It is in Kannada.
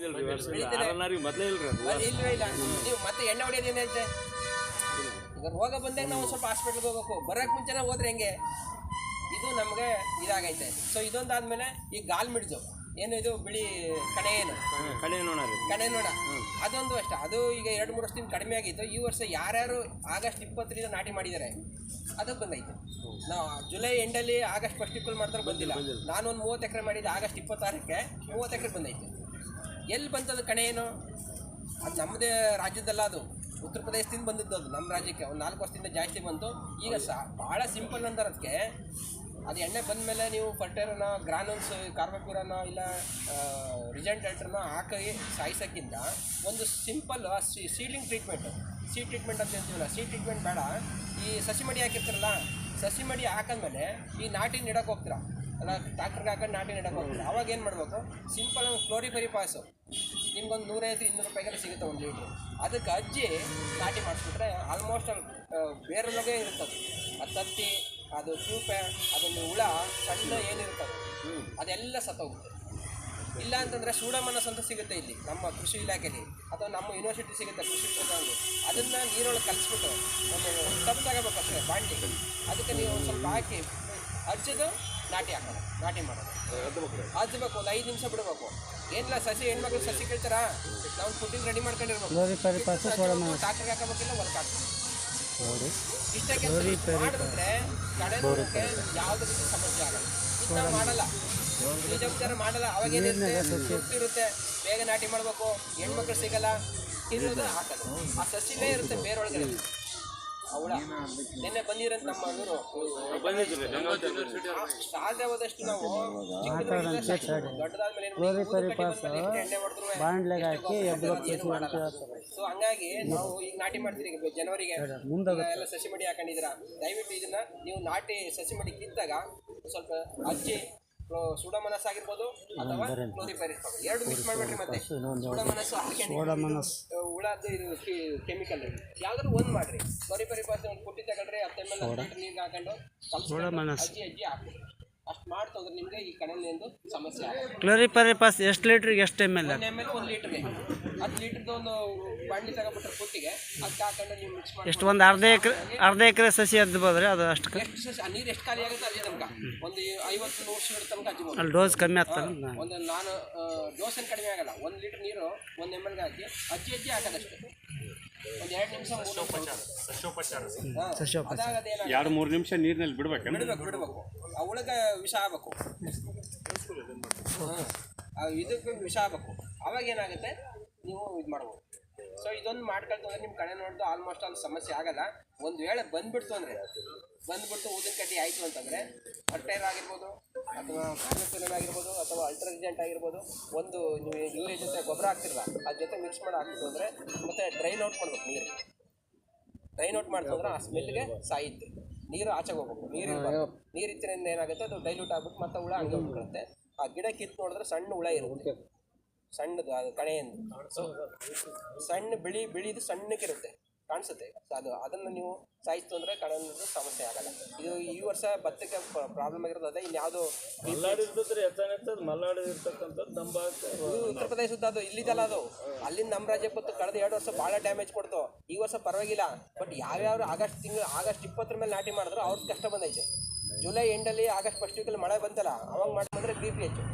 ನೀವು ಮತ್ತೆ ಎಣ್ಣೆ ಹೊಡೆಯೋದು ಏನೈತೆ ಈಗ ರೋಗ ಬಂದಾಗ ನಾವು ಸ್ವಲ್ಪ ಹಾಸ್ಪಿಟ್ಲ್ಗೆ ಹೋಗ್ಬೇಕು. ಬರೋಕ್ಕೆ ಮುಂಚೆನೇ ಹೋದ್ರೆ ಹೆಂಗೆ? ಇದು ನಮಗೆ ಇದಾಗೈತೆ. ಸೊ ಇದೊಂದಾದ್ಮೇಲೆ ಈ ಗಾಲ್ ಮಿಡ್ಜು. ಏನು ಇದು? ಬಿಳಿ ಕಣೆ ಏನು? ಕಡೆ ನೋಡ ಕಣೆ ನೋಡ ಅದೊಂದು ಅಷ್ಟೇ. ಅದು ಈಗ ಎರಡು ಮೂರು ವರ್ಷದಿಂದ ಕಡಿಮೆ ಆಗಿತ್ತು. ಈ ವರ್ಷ ಯಾರ್ಯಾರು ಆಗಸ್ಟ್ ಇಪ್ಪತ್ತರಿಂದ ನಾಟಿ ಮಾಡಿದ್ದಾರೆ ಅದು ಬಂದೈತೆ. ನಾವು ಜುಲೈ ಎಂಡಲ್ಲಿ ಆಗಸ್ಟ್ ಫಸ್ಟ್ ಇಪ್ಪಲ್ ಮಾಡ್ತಾರೆ ಬಂದಿಲ್ಲ. ನಾನೊಂದು ಮೂವತ್ತು ಎಕರೆ ಮಾಡಿದ್ದೆ ಆಗಸ್ಟ್ ಇಪ್ಪತ್ತಾರಕ್ಕೆ ಮೂವತ್ತು ಎಕರೆ ಬಂದೈತೆ. ಎಲ್ಲಿ ಬಂತದ ಕಣೆ ಏನು? ಅದು ನಮ್ಮದೇ ರಾಜ್ಯದಲ್ಲ ಅದು. ಉತ್ತರ ಪ್ರದೇಶದಿಂದ ಬಂದಿದ್ದು ಅದು, ನಮ್ಮ ರಾಜ್ಯಕ್ಕೆ. ಒಂದು ನಾಲ್ಕು ವರ್ಷದಿಂದ ಜಾಸ್ತಿ ಬಂತು. ಈಗ ಸಹ ಭಾಳ ಸಿಂಪಲ್ ಅಂದ್ರೆ ಅದಕ್ಕೆ, ಅದು ಎಣ್ಣೆ ಬಂದಮೇಲೆ ನೀವು ಫರ್ಟೇರನ ಗ್ರಾನಲ್ಸ್ ಕಾರ್ಬಕ್ಯೂರನೋ ಇಲ್ಲ ರಿಜೆಂಟ್ ಎಲ್ಟ್ರನ್ನ ಹಾಕಿ ಸಾಯಿಸೋಕ್ಕಿಂತ ಒಂದು ಸಿಂಪಲ್ ಸೀಲಿಂಗ್ ಟ್ರೀಟ್ಮೆಂಟ್ ಸೀ ಟ್ರೀಟ್ಮೆಂಟ್ ಅಂತ ಹೇಳ್ತೀವಲ್ಲ ಸೀ ಟ್ರೀಟ್ಮೆಂಟ್ ಬೇಡ. ಈ ಸಸಿ ಮಡಿ ಹಾಕಿರ್ತಾರಲ್ಲ, ಸಸಿ ಮಡಿ ಹಾಕಿದ್ಮೇಲೆ ಈ ನಾಟಿ ನೆಡಕ್ಕೆ ಹೋಗ್ತೀರಾ? ಅಲ್ಲ ಟ್ರಾಕ್ಟರ್ಗೆ ಹಾಕೊಂಡು ನಾಟಿ ನೆಡಕ್ಕೆ ಅವಾಗ ಏನು ಮಾಡಬೇಕು? ಸಿಂಪಲ್ ಕ್ಲೋರಿಫರಿ ಪಾಸು ನಿಮ್ಗೊಂದು ನೂರೈದು ಇನ್ನೂರು ರೂಪಾಯಿಗೆಲ್ಲ ಸಿಗುತ್ತೆ ಒಂದು ಲೀಟ್ರು. ಅದಕ್ಕೆ ಅಜ್ಜಿ ನಾಟಿ ಮಾಡಿಸ್ಬಿಟ್ರೆ ಆಲ್ಮೋಸ್ಟ್ ಅಲ್ಲಿ ಬೇರೊಳಗೆ ಇರ್ತದೆ ಅದು ತತ್ತಿ, ಅದು ಸೂಪೆ, ಅದೊಂದು ಹುಳ, ಸಣ್ಣ ಏನಿರ್ತದೆ ಅದೆಲ್ಲ ಸತ್ತೋಗುತ್ತೆ. ಇಲ್ಲ ಅಂತಂದರೆ ಸೂಡಮನಸ್ ಅಂತ ಸಿಗುತ್ತೆ ಇಲ್ಲಿ, ನಮ್ಮ ಕೃಷಿ ಇಲಾಖೆಯಲ್ಲಿ. ಅಥವಾ ನಮ್ಮ ಯೂನಿವರ್ಸಿಟಿ ಸಿಗುತ್ತೆ, ಕೃಷಿ ವಿಜ್ಞಾನಗಳು ಅದನ್ನು ನೀರೊಳಗೆ ಕಲಿಸ್ಬಿಟ್ಟು ಒಂದು ತಪ್ಪು ತಗೋಬೇಕು ಅಷ್ಟೇ, ಬಾಂಡಿ. ಅದಕ್ಕೆ ನೀವು ಸ್ವಲ್ಪ ಹಾಕಿ ಹಚ್ಚೋದು ನಾಟಿ ಹಾಕೋದು ನಾಟಿ ಮಾಡೋದು ಹಚ್ಬೇಕು ಒಂದು ಐದು ನಿಮಿಷ ಬಿಡಬೇಕು. ಏನಿಲ್ಲ ಸಸಿ ಹೆಣ್ಮಕ್ಳು ಸಸಿ ಕೇಳ್ತಾರ? ನಾವು ಫುಡ್ಡಿಂಗ್ ರೆಡಿ ಮಾಡ್ಕೊಂಡಿರ್ಬೇಕು. ಟ್ರಾಕ್ಟರ್ಗೆ ಹಾಕಬೇಕಿಲ್ಲ ಹೊಲಕ್ಕೆ ಹಾಕ್ಬೇಕು. ಇಷ್ಟ ಕೆಲಸ ಮಾಡಿದ್ರೆ ಕಡೆ ನೋಡೋಕ್ಕೆ ಯಾವುದೇ ರೀತಿ ಸಮಸ್ಯೆ ಆಗಲ್ಲ. ಇಷ್ಟ ಮಾಡಲ್ಲ. ಬೀಜ ಉಪಚಾರ ಮಾಡಲ್ಲ. ಅವಾಗ ಏನಿರುತ್ತೆ? ಇರುತ್ತೆ ಬೇಗ ನಾಟಿ ಮಾಡಬೇಕು. ಹೆಣ್ಮಕ್ಳು ಸಿಗಲ್ಲ. ತಿನ್ನೋದು ಹಾಕೋದು ಆ ಸಸಿನೇ ಇರುತ್ತೆ ಬೇರೊಳಗಡೆ ನಿನ್ನೆ ಬಂದಿರಂತ ನಮ್ಮ ಇವರು ಸಾಧ್ಯ ಹೋದಷ್ಟು ನಾವು. ದೊಡ್ಡದಾದ್ಮೇಲೆ ಬಾಂಡ್ಲೆಗೆ ಹಾಕಿ ಸೊ ಹಂಗಾಗಿ ನಾವು ಈಗ ನಾಟಿ ಮಾಡ್ತೀರಿ ಜನವರಿಗೆ. ಎಲ್ಲ ಸಸಿ ಮಡಿ ಹಾಕೊಂಡಿದ್ದೀರಾ. ದಯವಿಟ್ಟು ಇದನ್ನ ನೀವು ನಾಟಿ ಸಸಿ ಮಡಿ ಕಿತ್ತಾಗ ಸ್ವಲ್ಪ ಅಜ್ಜಿ ಸುಡಮನಸ್ ಆಗಿರ್ಬೋದು ಅಥವಾ ಕ್ಲೋರಿಪೈರಿಸ್ ಎರಡು ಮಿಕ್ಸ್ ಮಾಡ್ಬೇಡ್ರಿ ಮತ್ತೆ. ಸುಡಮನಸ್ಸು ಹಾಕೊಂಡು ಹುಳದ್ದು ಇದು ಕೆಮಿಕಲ್ ಯಾವ್ದಾದ್ರು ಒಂದು ಮಾಡ್ರಿ. ಕ್ಲೋರಿಪೈರಿಸ್ ಒಂದು ಪುಟ್ಟಿ ತಗೊಳ್ರಿ. ಹತ್ತು ಎಂ ಎಲ್ ನೀರಿಗೆ ಹಾಕೊಂಡು ಅಜ್ಜಿ ಅಜ್ಜಿ ಹಾಕ್ಬಿಡ್ರಿ. ಅಷ್ಟು ಮಾಡ್ತಂದ್ರೆ ನಿಮಗೆ ಈ ಕಣಲಿಂದು ಸಮಸ್ಯೆ ಕ್ಲೋರಿಪರಿಪಾಸ್ ಎಷ್ಟು ಲೀಟ್ರಿಗೆ ಎಷ್ಟು ಎಂ ಎಲ್ ಒಂದು ಎಂ ಎಲ್ ಒಂದು ಲೀಟ್ರಿಗೆ. ಹತ್ತು ಲೀಟ್ರದ್ದು ಒಂದು ಬಾಂಡ್ಲಿ ಕೊಟ್ಟಿಗೆ ಅದಕ್ಕೆ ಹಾಕೊಂಡು ನೀವು ಮಿಕ್ಸ್ ಮಾಡಿ ಎಷ್ಟು ಒಂದು ಅರ್ಧ ಎಕರೆ ಅರ್ಧ ಎಕರೆ ಸಸಿ ಅದ್ಬೋದ್ರಿ ಅದು ಅಷ್ಟು ಎಷ್ಟು ಸಸಿ ನೀರು ಎಷ್ಟು ಖಾಲಿ ಆಗುತ್ತೆ ಅಲ್ಲಿ ತನಕ ಒಂದು ಐವತ್ತು ನೂರು ಶೀಟ್ ತನಕ ಹಚ್ಬೋದು ಅಲ್ಲಿ ಡೋಸ್ ಕಮ್ಮಿ ಆಗ್ತದೆ ಒಂದು ನಾನು ಡೋಸ್ ಏನು ಕಡಿಮೆ ಆಗಲ್ಲ. ಒಂದು ಲೀಟ್ರ್ ನೀರು ಒಂದು ಎಂ ಎಲ್ಗೆ ಹಾಕಿ ಅಜ್ಜಿ ಅಜ್ಜಿ ಹಾಕೋದಷ್ಟೇ ಒಂದು ಎರಡು ನಿಮಿಷ ಮೂರು ನಿಮಿಷ ಅದಾಗದೇನ ಎರಡು ಮೂರು ನಿಮಿಷ ನೀರಿನಲ್ಲಿ ಬಿಡ್ಬೇಕು ಬಿಡ್ಬೇಕು. ವಿಷ ಆಗಬೇಕು. ಇದಕ್ಕೆ ವಿಷ ಆಗಬೇಕು. ಅವಾಗ ಏನಾಗುತ್ತೆ? ನೀವು ಇದು ಮಾಡ್ಬೋದು. ಸೊ ಇದೊಂದು ಮಾಡ್ಕೊಳ್ತು ಅಂದ್ರೆ ನಿಮ್ಮ ಕಡೆ ನೋಡಿದ್ರು ಆಲ್ಮೋಸ್ಟ್ ಅಲ್ಲಿ ಸಮಸ್ಯೆ ಆಗಲ್ಲ. ಒಂದು ವೇಳೆ ಬಂದ್ಬಿಡ್ತು ಅಂದರೆ ಬಂದ್ಬಿಟ್ಟು ಊದಿನ ಕಡ್ಡಿ ಆಯಿತು ಅಂತಂದರೆ ಅರ್ಟೈರ್ ಆಗಿರ್ಬೋದು ಅಥವಾ ಕಾರ್ನೋಫಿಲನ್ ಆಗಿರ್ಬೋದು ಅಥವಾ ಅಲ್ಟ್ರಾಜೆಂಟ್ ಆಗಿರ್ಬೋದು ಒಂದು ನೀವು ಯೂರಿಯ ಜೊತೆ ಗೊಬ್ಬರ ಹಾಕ್ತಿರಲ್ಲ ಅದ್ರ ಜೊತೆ ಮಿಕ್ಸ್ ಮಾಡಿ ಹಾಕ್ತಿತ್ತು ಅಂದರೆ ಮತ್ತೆ ಡ್ರೈನ್ ಔಟ್ ಮಾಡ್ಬೇಕು ನೀರು. ಡ್ರೈನ್ ಔಟ್ ಮಾಡ್ತಂದ್ರೆ ಆ ಸ್ಮೆಲ್ಗೆ ಸಾಯುತ್ತೆ ನೀರು ಆಚೆಗೆ ಹೋಗ್ಬೇಕು. ನೀರು ನೀರು ಇತ್ತಿನಿಂದ ಏನಾಗುತ್ತೆ ಅದು ಡೈಲ್ಯೂಟ್ ಆಗ್ಬಿಟ್ಟು ಮತ್ತೆ ಹುಳ ಹಂಗೆ ಹೋಗ್ಬಿಡುತ್ತೆ ಆ ಗಿಡ ಕಿತ್ತು ನೋಡಿದ್ರೆ ಸಣ್ಣ ಹುಳ ಇರುತ್ತೆ. ಸಣ್ಣದು ಅದು ಕಣೆಯಿಂದ. ಸಣ್ಣ ಬಿಳಿ ಬಿಳಿದು ಸಣ್ಣಕ್ಕಿರುತ್ತೆ ಕಾಣಿಸುತ್ತೆ. ಅದು ಅದನ್ನು ನೀವು ಸಾಯಿಸ್ತು ಅಂದರೆ ಕಣ ಸಮಸ್ಯೆ ಆಗಲ್ಲ. ಇದು ಈ ವರ್ಷ ಭತ್ತಕ್ಕೆ ಪ್ರಾಬ್ಲಮ್ ಆಗಿರೋದು ಅದೇ ಇರ್ತದ್ರಿ ಹೆಚ್ಚಾನೆಚ್ಚದು ಮಲ್ನಾಡು ಇರ್ತಕ್ಕಂಥದ್ದು ನಮ್ಮ ಉತ್ತರ ಪ್ರದೇಶದ ಅದು ಇಲ್ಲಿದಲ್ಲ ಅದು. ಅಲ್ಲಿಂದ ನಮ್ಮ ರಾಜ್ಯ ಬಂತು ಕಳೆದ ಎರಡು ವರ್ಷ ಭಾಳ ಡ್ಯಾಮೇಜ್ ಕೊಡ್ತು. ಈ ವರ್ಷ ಪರವಾಗಿಲ್ಲ. ಬಟ್ ಯಾವ್ಯಾವ ಆಗಸ್ಟ್ ತಿಂಗಳು ಆಗಸ್ಟ್ ಇಪ್ಪತ್ತರ ಮೇಲೆ ನಾಟಿ ಮಾಡಿದ್ರು ಅವ್ರಿಗೆ ಕಷ್ಟ ಬಂದೈತೆ. ಜುಲೈ ಎಂಡಲ್ಲಿ ಆಗಸ್ಟ್ ಫಸ್ಟ್ ವೀಕಲ್ಲಿ ಮಳೆ ಬಂತಲ್ಲ ಅವಾಗ ಮಾಡಿ ಬಂದರೆ ಬಿ ಪಿ ಹೆಚ್ಚು